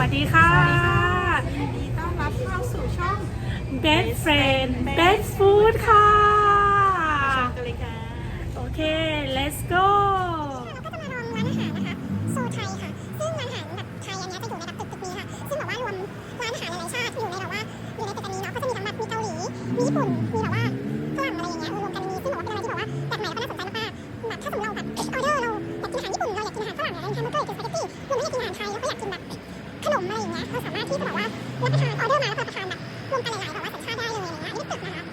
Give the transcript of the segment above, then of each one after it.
วัสดีค่ะยินดีต้อนรับเข้าสู่ช่อง Best Friend Best Food ค่ะช่องกันเลยค่ะ โอเค let's go เราก็จะมาลองร้านอาหารนะคะโซไทยค่ะซึ่งร้านอาหารแบบไทยอันเนี้ยจะอยู่ในแบบตึกตึกนี้ค่ะซึ่งแบบว่ารวมร้านอาหารหลายๆชาติอยู่ในแบบว่าอยู่ในตึกอันนี้เนาะก็จะมีทั้งแบบมีเกาหลีมีญี่ปุ่นมีแบบว่าฝรั่งอะไรอย่างเงี้ยรวมๆกันในนี้ซึ่งแบบว่าเป็นอะไรที่แบบว่าแปลกใหม่แล้วก็น่าสนใจมากๆแบบถ้าสมมติเราแบบออเดอร์เราอยากกินอาหารญี่ปุ่นเราอยากกินอาหารฝรั่งอะไรอย่างเงี้ยแฮมเบอร์เกอร์อยากกินสปาเกตตี้ อย่เงี้ยเราสามารถที่แบบว่ารับประทานออเดอร์มาแล้วก็รับประทานแบบรวมกันหลายๆแบบว่าสัญชาติได้เลยอะไรเงี้ยอันนี้ตึกนะคะ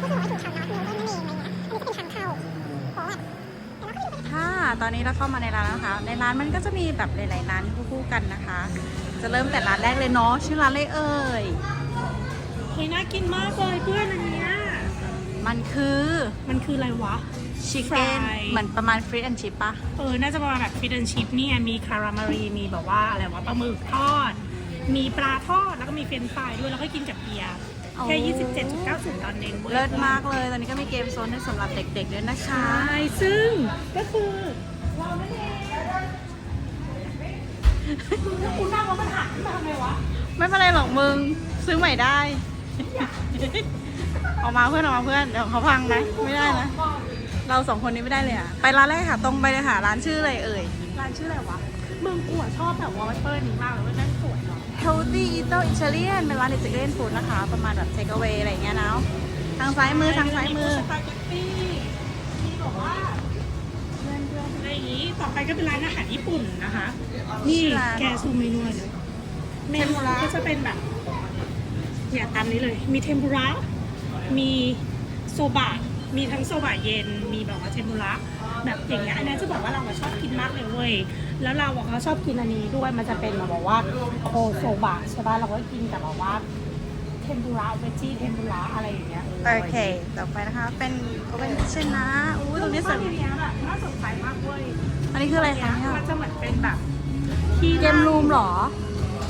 ก็คือว่าถูกทำเนาะมิวเดิลนั่นเองอะไรเงี้ยอันนี้ก็เป็นทางเข้าโอ้แบบแต่เราก็อยู่ค่ะตอนนี้เราเข้ามาในร้านแล้วนะคะ ในร้านมันก็จะมีแบบหลายๆร้านคู่ๆกันนะคะ จะเริ่มแต่ร้านแรกเลยเนาะชื่อร้านอะไรเอ่ยเฮ้ยน่ากินมากเลยเพื่อนอันเนี้ยมันคือมันคืออะไรวะ ชิคเก้น Fry เหมือนประมาณฟรีแอนชิปปะ เออ น่าจะประมาณแบบฟิดเดนชิพเนี่ยมีคารามารี มีแบบว่าอะไรวะปลาหมึกทอด มีปลาทอดแล้วก็มีเฟรนช์ฟรายด้วยแล้วก็กินกับเบียร์แค่ 27.90 ตอนเองว้ยเลิศมากเลย ตอนนี้ก็มีเกมโซนให้สำหรับเด็กๆด้วยนะคะ ใช่ ซึ่งก็คือเราไม่ได้แล้วคุณนั่งแล้วมันหันมาทำไมวะ ไม่เป็นไรหรอกมึง ซื้อใหม่ได้ ออกมาเพื่อนออกมาเพื่อน เดี๋ยวเขาพังนะไม่ได้นะ เราสองคนนี้ไม่ได้เลยอะ ไปร้านแรกค่ะ ตรงไปเลยค่ะ ร้านชื่ออะไรเอ่ย ร้านชื่ออะไรวะ มึงกูอะชอบแบบวอลเปอร์นี้มากเลยเว่าแม่งสวยเนาะ Healthy Eater Italian เป็นร้านอิตาเลียนฟู้ดนะคะ ประมาณแบบ take away อะไรอย่างเงี้ยนะทางซ้ายมือทางซ้ายมือ สปาเกตตี้มีบอกว่าเพื่อนเพื่อนอะไรอย่างงี้ต่อไปก็เป็นร้านอาหารญี่ปุ่นนะคะ นี่ชื่อร้านแกซูมเมนูเลยเมนูก็จะเป็นแบบเนี่ยตามนี้เลย มีเทมปุระ มีโซบะ มีทั้งโซบะเย็น มีแบบว่าเทมปุระ แบบอย่างเงี้ยอันนี้จะบอกว่าเราอะชอบกินมากเลยเว้ย แล้วเราอะก็ชอบกินอันนี้ด้วยมันจะเป็นแบบว่าโคโซบะใช่ป่ะเราก็กินกับแบบว่าเทมปุระเวจี้เทมปุระอะไรอย่างเงี้ยโอเค ต่อไปนะคะ เป็นโอเ n นเชนนะอู้ตรงนี้สสวยวยเนี้ยแบบน่าสนใจมากเว้ยอันนี้คืออะไรคะเนี่ยมันจะเหมือนเป็นแบบที่เกมรูมเหรอ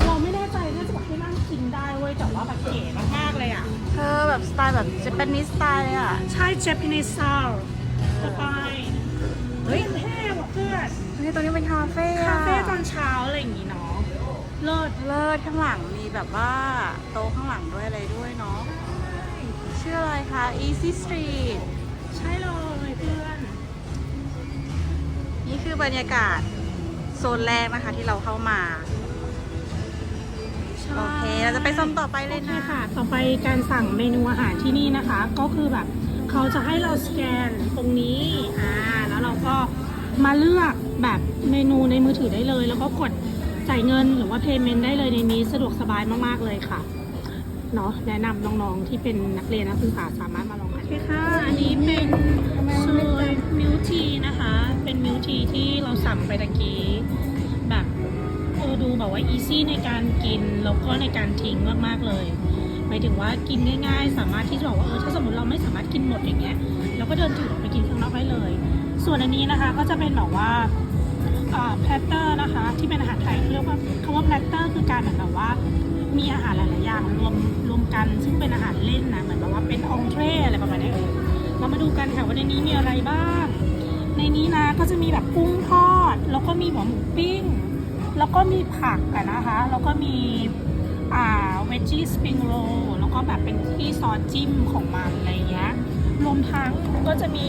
เราไม่แน่ใจน่าจะแบบให้นั่งกินได้เว้ยแต่ว่าแบบเก๋มากๆเลยอะเธอแบบสไตล์แบบเจแปนิสสไตล์เลยอะใช่ Japanese style สไตล์เฮ้เฮ้ย ยเท่ว่ะเพื่อนนี่ตรงนี้เป็นคาเฟ่คาอะเฟ่ตอนเช้าอะไรอย่างงี้เนาะเลิศเลิศข้างหลังมีแบบว่าโต๊ะข้างหลังด้วยอะไรด้วยเนาะชื่ออะไรคะ Easy Street ใช่เลยเพื่อน นี่คือบรรยากาศโซนแรกนะคะที่เราเข้ามาโอเค เราจะไปโซนต่อไปเลโอยเคนะค่ะ ต่อไปการสั่งเมนูอาหารที่นี่นะคะ ก็คือแบบเขาจะให้เราสแกนตรงนี้ อ่า แล้วเราก็ มาเลือกแบบเมนูในมือถือได้เลย แล้วก็กดจ่ายเงินหรือว่า payment ได้เลยในนี้สะดวกสบายมากๆเลยค่ะเนาะแนะนำน้องๆที่เป็นนักเรียนนักศึกษาสามารถมาลองอ่านได้ค่ะ อันนี้เป็นโซยมิลทีนะคะ เป็นมิลทีที่เราสั่งไปตะกี้แบบเออดูแบบว่าอีซี่ในการกินแล้วก็ในการทิ้งมากๆเลยหมายถึงว่ากินง่ายๆ สามารถที่จะบอกว่าเออถ้าสมมติเราไม่สามารถกินหมดอย่างเงี้ยเราก็เดินถือออกไปกินข้างนอกได้เลย ส่วนอันนี้นะคะก็จะเป็นแบบว่าแพลตเตอร์นะคะ ที่เป็นอาหารไทยเรียกว่าคำว่าแพลตเตอร์คือการแบบว่า มีอาหารหลายๆอย่างรวมรวมกัน ซึ่งเป็นอาหารเล่นนะเหมือนแบบว่าเป็นองเทรอะไรประมาณนี้เออเรามาดูกันค่ะว่าในนี้มีอะไรบ้าง ในนี้นะก็จะมีแบบกุ้งทอด แล้วก็มีหัวหมูปิ้ง แล้วก็มีผักกันนะคะ แล้วก็มีอ่าเวจจี้สปริงโรแล้วก็แบบเป็นที่ซอสจิ้มของมันอะไรเงี้ยรวมทั้งก็จะมี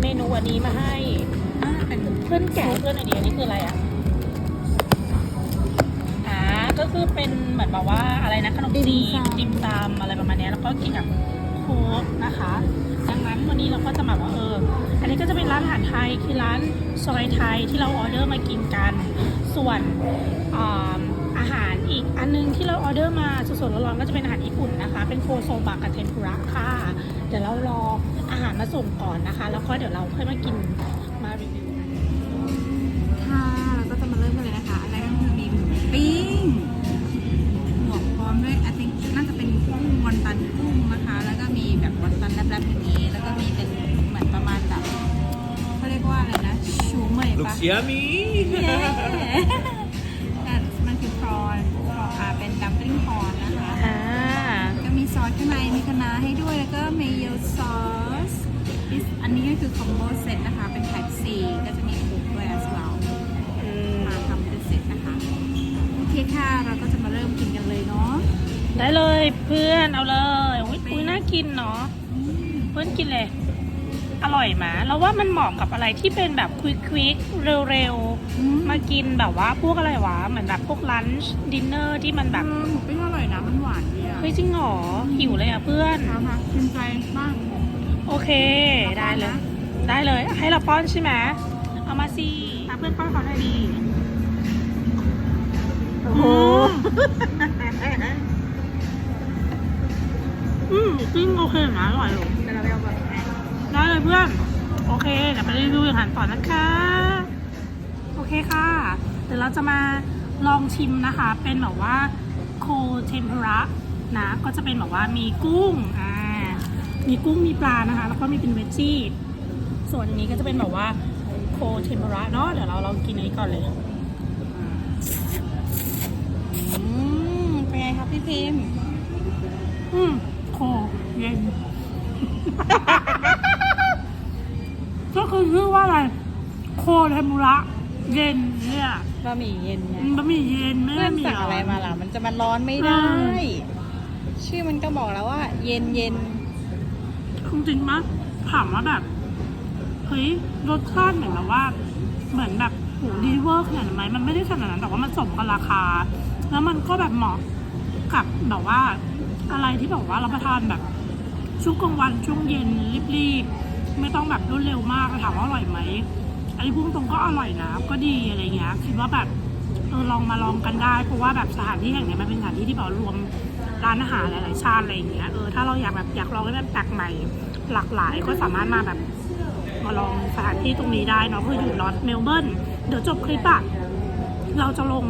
เมนูอันนี้มาให้อ่าเป็นเพื่อนแกะเพื่อนไอเดียนี่คืออะไรอะอ่าก็คือเป็นเหมือนแบบว่าอะไรนะขนมจีนติมซำอะไรประมาณเนี้ยแล้วก็กินกับโค้กนะคะ ดังนั้นวันนี้เราก็จะแบบว่าเออ อันนี้ก็จะเป็นร้านอาหารไทยคือร้านซอยไทยที่เราออเดอร์มากินกัน ส่วนอ่าอาหารอีกอันนึงที่เราออเดอร์มาสดๆร้อนๆก็จะเป็นอาหารญี่ปุ่นนะคะ เป็นโคโซบะกับเทมปุระค่ะ เดี๋ยวเรารออาหารมาส่งก่อนนะคะ แล้วก็เดี๋ยวเราค่อยมากินมารีวิวกันค่ะเราก็จะมาเริ่มกันเลยนะคะอันแรกก็คือมีหมูปิ้งหมวกพร้อมด้วย I think น่าจะเป็นกุ้งวอนตันกุ้งนะคะ แล้วก็มีแบบวอนตันแลบๆอย่างนี้ แล้วก็มีเป็นเหมือนประมาณแบบเขาเรียกว่าอะไรนะชูเมยปะ Looks yummy. เย้ เมโยซอสอันนี้ก็คือคอมโบเซตนะคะ เป็น type C ก็จะมีคุกด้วย as well มาทำเป็นเซตนะคะ โอเคค่ะค่ะ เราก็จะมาเริ่มกินกันเลยเนาะ ได้เลยเพื่อนเอาเลยอุ้ยอุ้ยน่ากินเนาะ เพื่อนกินเลย อร่อยไหมเราว่ามันเหมาะกับอะไรที่เป็นแบบควิกควิกเร็วๆ มากินแบบว่าพวกอะไรวะ เหมือนแบบพวกลันช์ดินเนอร์ที่มันแบบ เฮ้ยจริงเหรอหิวเลยอะเพื่อน เอามาชิมใจบ้างโอเค ได้เลย ได้เลย ให้เราป้อนใช่ไหมเอามาสิตาเพื่อนป้อนเขาหน่อยดีโอ้โหอืมจริงโอเคนะอร่อยเลยแต่เราไปเอาแบบไหนได้เลยเพื่อน โอเคเดี๋ยวไปรีวิวอาหารต่อนะคะ โอเคค่ะ เดี๋ยวเราจะมาลองชิมนะคะ เป็นแบบว่าโคเทมปุระ นะก็จะเป็นแบบว่ามีกุ้งอ่ามีกุ้งมีปลานะคะ แล้วก็มีเป็นเวจจี้ส่วนอันนี้ก็จะเป็นแบบว่าโคเทมปุระเนาะเดี๋ยวเราลองกินอันนี้ก่อนเลยอืมเป็นไงครับพี่พิมพ์อืมโคเย็น ก็คือชื่อว่าอะไร โคเทมปุระเย็นเนี่ยบะหมี่เย็นไงบะหมี่เย็นไม่เพื่อนบหมี่สั่งอะไรมาล่ะ มันจะมาร้อนไม่ได้ ชื่อมันก็บอกแล้วว่า เย็นเย็นจริงๆมั้ยถามว่าแบบเฮ้ยรสชาติเหมือนแบบว่า เหมือนแบบโหดีเวอร์ขนาดนั้นไหมมันไม่ได้ขนาดนั้นแต่ว่ามันสมกับราคา แล้วมันก็แบบเหมาะกับแบบว่า อะไรที่แบบว่ารับประทานแบบช่วงกลางวันช่วงเย็นรีบๆ ไม่ต้องแบบรวดเร็วมากถามว่าอร่อยไหมอันนี้พุ่งตรงก็อร่อยนะ ก็ดีอะไรเงี้ยคิดว่าแบบ เออลองมาลองกันได้ เพราะว่าแบบสถานที่แห่งเนี้ยมันเป็นสถานที่ที่แบบรวมร้านอาหารหลายๆชาติอะไรอย่างเงี้ยเออถ้าเราอยากแบบอยากลองให้มันแปลกใหม่หลากหลายก็สามารถมาแบบมาลองสถานที่ตรงนี้ได้เนาะคืออยู่นอตเมลเบิร์นเดี๋ยวจบคลิปอะเราจะลง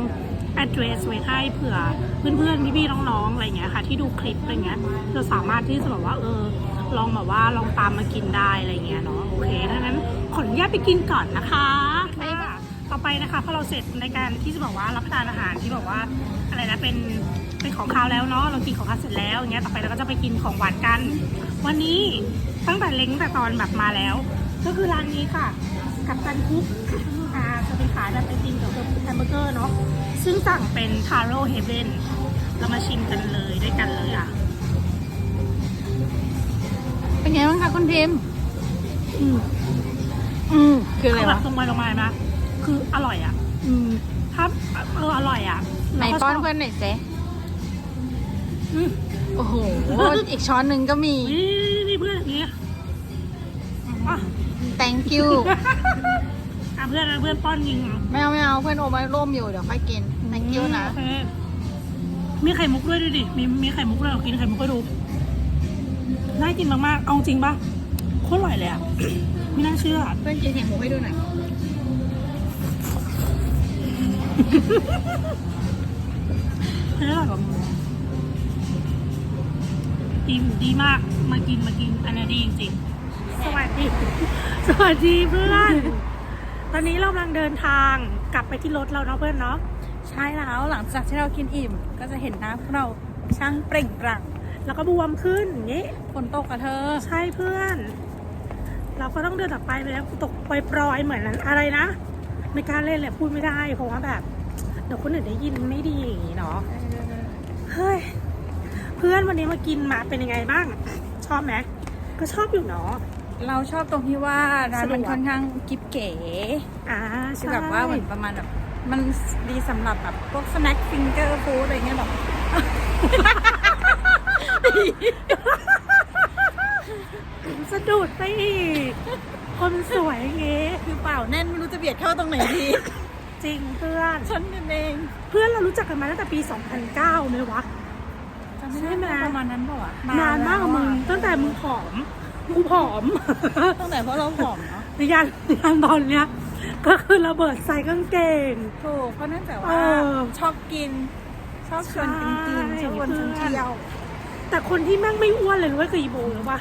address ไว้ให้เผื่อเพื่อนๆพี่ๆน้องๆอะไรเงี้ยค่ะ ที่ดูคลิปอะไรเงี้ยจะสามารถที่จะแบบว่าเออลองแบบว่าลองตามมากินได้อะไรเงี้ยเนาะโอเคดังนั้นขออนุญาตไปกินก่อนนะคะ ไปนะคะพอเราเสร็จในการที่จะบอกว่ารับประทานอาหารที่บอกว่าอะไรนะเป็นเป็นของคาวแล้วเนาะเรากินของคาวเสร็จแล้วอย่างเงี้ยต่อไปเราก็จะไปกินของหวานกัน วันนี้ตั้งแต่เล้งแต่ตอนแบบมาแล้ว ก็คือร้านนี้ค่ะ กับตันคุกอ่าจะเป็นขายแบบไอติมกับแฮมเบอร์เกอร์เนาะซึ่งสั่งเป็นทาโร่เฮเ e นเรามาชิมกันเลยด้วยกันเลยอะๆเป็นไงบ้างคะคุณพิมพ์อืมอืมคืออะไรเขาแบวะบตรงไปตรงมานะ คืออร่อยอะ อืมถ้าเอออร่อยอะไหนแล้วก็ป้อนชบเพื่อนหน่อยเซอืมโอ้โห อีกช้อนหนึ่งก็มี นี่นี่เพื่อนอย่างนี้อะ thank you อะเพื่อนนะเพื่อนป้อนยิงอะไม่เอาไม่เอาเพื่อนโอมาร่วมอยู่เดี๋ยวค่อยกิน thank you นะ โอเคมีไข่มุกด้วยดูดิ มีมีไข่มุกด้วยเรากินไข่มุกก็ดู น่ากินมากๆ เอาจริงปะโคตรอร่อยเลยอะ ไม่น่าเชื่อ เพื่อนกินไข่หมูให้ดูหน่อย เฮ้ยอร่อยกว่ามึงดีดีมาก มากินมากิน อันนี้ดีจริงๆ สวัสดี สวัสดีเพื่อน ตอนนี้เรากำลังเดินทางกลับไปที่รถเราเนาะเพื่อนเนาะ ใช่แล้วหลังจากที่เรากินอิ่ม ก็จะเห็นหน้าพวกเราช่างเปล่งปลั่งแล้วก็บวมขึ้นอย่างนี้ ฝนตกกับเธอ ใช่เพื่อน เราก็ต้องเดินต่อไปไปแล้วตกปล่อยๆเหมือนอะไรนะ ไม่กล้าเล่นแหละพูดไม่ได้เพราะว่าแบบเดี๋ยวคนอื่นได้ยินไม่ดีอย่างนี้เนาะเฮ้ยเพื่อนวันนี้มากินมาเป็นยังไงบ้าง ชอบไหมก็ชอบอยู่เนาะเราชอบตรงที่ว่าร้านมันสะดวกค่อนข้างกิ๊บเก๋อ่าคืใช่อแบบว่าเหมือนประมาณแบบมันดีสำหรับแบบพวกสแน็คฟิงเกอร์ฟู้ดอะไรเงี้ยแบบสะดุดไปอีก คนสวยอย่างงี้ คือเปล่าแน่นไม่รู้จะเบียดเข้าตรงไหนดี จริงเพื่อน ฉันกันเองเพื่อนเรารู้จักกันมาตั้งแต่ปี 2009ไหมวะ จำไม่ใช่ได้ไหม ประมาณนั้นเปล่าวะนานมากอะมึงตั้งแต่มึงผอมกูผอม ตั้งแต่เพราะเราผอมเนาะในยันยันตอนเนี้ย ก็คือระเบิดใส่กางเกง ถูกเพราะเนื่องจากเอว่าอชอบกิน ชอบชวนกินกินใช่ ชอบชวนชวนเที่ยวแต่คนที่แม่งไม่อ้วนเลยรู้ไหมคืออีโบหรือปะ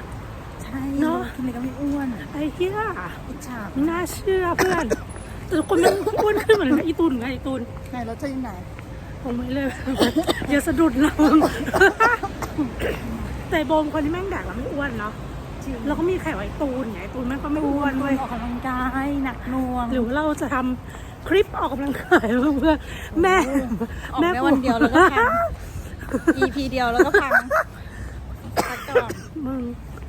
ใช่เนอะ กินอะไรก็ไม่อ้วนไอ้เหี้ยอิจฉาไม่น่าเชื่อเพื่อน แต่ทุกคนแม่งอ้วนขึ้นเหมือนอีตุนไงอีตุนไหนรถจะอยู่ไหนผมไม่เลย อย่าสะดุดเราแต่โบมคนที่แม่งแดกแล้วไม่อ้วนเนาะจจริงแล้วก็มีไข่ไว้ตูนไงตูนแม่งก็ไม่อ้อ้ววนนด้ด้ววยยออกกำลังกายหนักหน่วง หรือว่าเราจะทำคลิปออกกำลังกายเพื่อแม่ ออกได้วันเดียวแล้วก็พัง EP เดียวแล้วก็พังพักก่อน มึง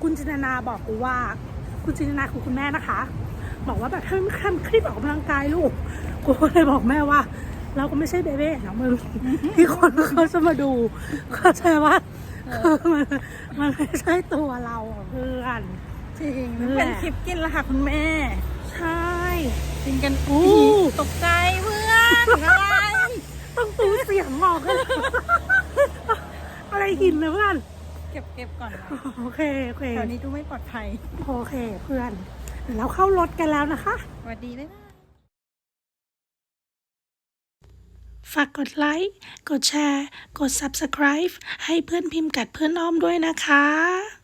คุณจินตนาบอกกูว่า คุณจินตนาคือคุณแม่นะคะ บอกว่าแบบให้ทำคลิปออกกำลังกายลูก กูก็เลยบอกแม่ว่า เราก็ไม่ใช่เบเบ้นะมึงที่คนเขาจะมาดูเข้าใจว่ามันมันไม่ใช่ตัวเราอะเพื่อนจริงนั่นแหเป็ละนคลิปกินแล้วค่ะคุณแม่ ใช่กินกันอู้ตกใจเพื่อนอะไรต้องตูเสียงออกกันอะไรหินเลยเพื่อน เก็บเก็บก่อนนะโอเคโอเคแถวนี้ดูไม่ปลอดภัย โอเคเพื่อนเดี๋ยว เราเข้ารถกันแล้วนะคะสวัสดีเลยนะฝากกดไลค์ กดแชร์ กด Subscribe ให้เพื่อนพิมพ์กัดเพื่อนอ้อมด้วยนะคะ